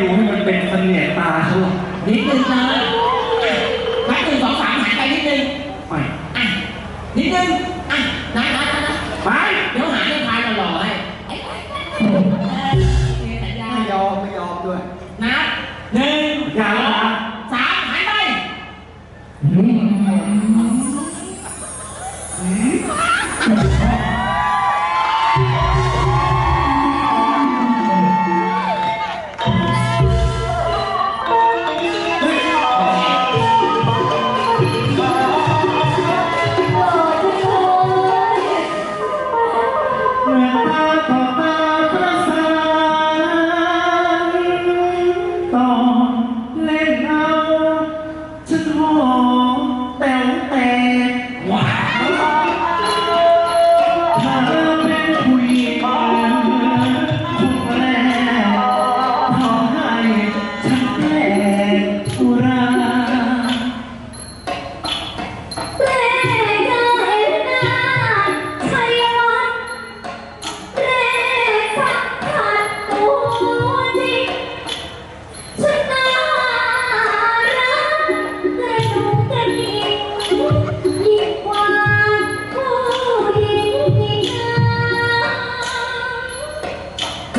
ดูให้มันเป็นเสน่ห์ตาเขาหรอกนิดนึงนะนับหนึ่งสองสามหายไปนิดนึงไม่อะนิดนึงอะนับนับนับนับไปเดี๋ยวหาให้พายหล่อๆให้เอ้ยเอ้ยเอ้ยสัญญาไม่ยอมไม่ยอมด้วยนับหนึ่งอย่าละสามหายไปเมื่ อตาต่อตาประสานต่อเล่นเอาฉันหอมแต่วแต่ว้าวเธอเป็นผู้หญิงผู้แรกขอให้ฉันแปลกได้หน้าชัยวัฒน์แปลกสัมผัสตัวจริงฉันน่า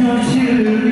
เ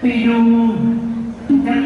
ไปดูกั